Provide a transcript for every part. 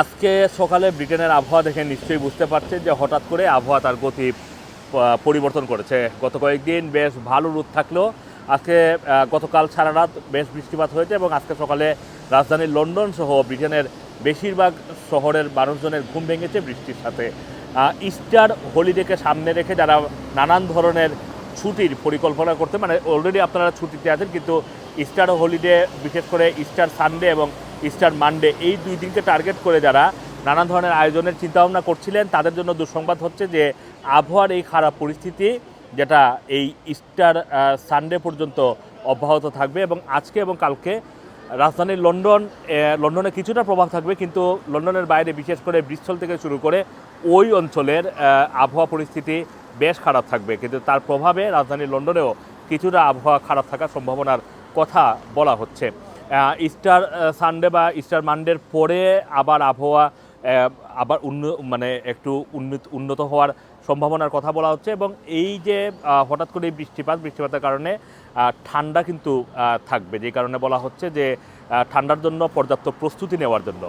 আজকে সকালে ব্রিটেনের আবহাওয়া দেখে নিশ্চয়ই বুঝতে পারছে যে হঠাৎ করে আবহাওয়া তার গতি পরিবর্তন করেছে। গত কয়েকদিন বেশ ভালো রোদ থাকলেও আজকে গতকাল সারা রাত বেশ বৃষ্টিপাত হয়েছে এবং আজকে সকালে রাজধানী লন্ডন সহ ব্রিটেনের বেশিরভাগ শহরের মানুষজনের ঘুম ভেঙেছে বৃষ্টির সাথে। ইস্টার হলিডেকে সামনে রেখে যারা নানান ধরনের ছুটির পরিকল্পনা করতে মানে অলরেডি আপনারা ছুটিতে আছেন, কিন্তু ইস্টার হলিডে বিশেষ করে ইস্টার সানডে এবং ইস্টার মানডে এই দুই দিনকে টার্গেট করে যারা নানা ধরনের আয়োজনের চিন্তাভাবনা করছিলেন, তাদের জন্য দুঃসংবাদ হচ্ছে যে আবহাওয়ার এই খারাপ পরিস্থিতি যেটা এই ইস্টার সানডে পর্যন্ত অব্যাহত থাকবে এবং আজকে এবং কালকে রাজধানী লন্ডন লন্ডনে কিছুটা প্রভাব থাকবে, কিন্তু লন্ডনের বাইরে বিশেষ করে ব্রিস্টল থেকে শুরু করে ওই অঞ্চলের আবহাওয়া পরিস্থিতি বেশ খারাপ থাকবে। কিন্তু তার প্রভাবে রাজধানী লন্ডনেও কিছুটা আবহাওয়া খারাপ থাকার সম্ভাবনার কথা বলা হচ্ছে। ইস্টার সানডে বা ইস্টার মানডের পরে আবার আবহাওয়া আবার উন্ন মানে একটু উন্নত উন্নত হওয়ার সম্ভাবনার কথা বলা হচ্ছে এবং এই যে হঠাৎ করে বৃষ্টিপাত, বৃষ্টিপাতের কারণে ঠান্ডা কিন্তু থাকবে। যে কারণে বলা হচ্ছে যে ঠান্ডার জন্য পর্যাপ্ত প্রস্তুতি নেওয়ার জন্য।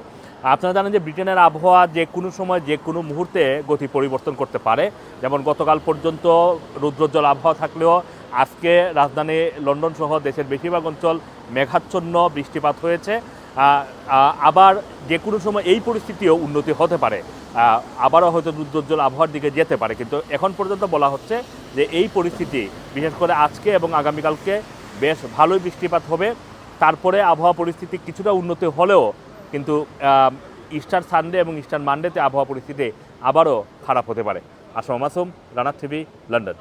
আপনারা জানেন যে ব্রিটেনের আবহাওয়া যে কোনো সময়, যে কোনো মুহূর্তে গতি পরিবর্তন করতে পারে। যেমন গতকাল পর্যন্ত রৌদ্রোজ্জ্বল আবহাওয়া থাকলেও আজকে রাজধানী লন্ডন সহ দেশের বেশিরভাগ অঞ্চল মেঘাচ্ছন্ন বৃষ্টিপাত হয়েছে। আবার যে কোনো সময় এই পরিস্থিতিও উন্নতি হতে পারে। আবারও হয়তো রুদ্রোজ্জ্বল আবহাওয়ার দিকে যেতে পারে। কিন্তু এখন পর্যন্ত বলা হচ্ছে যে এই পরিস্থিতি, বিশেষ করে আজকে এবং আগামীকালকে বেশ ভালোই বৃষ্টিপাত হবে। তারপরে আবহাওয়া পরিস্থিতি কিছুটা উন্নতি হলেও কিন্তু ইস্টার সানডে এবং ইস্টার মানডেতে আবহাওয়া পরিস্থিতি আবারও খারাপ হতে পারে। আসম মাসুম রানার টিভি, লন্ডন।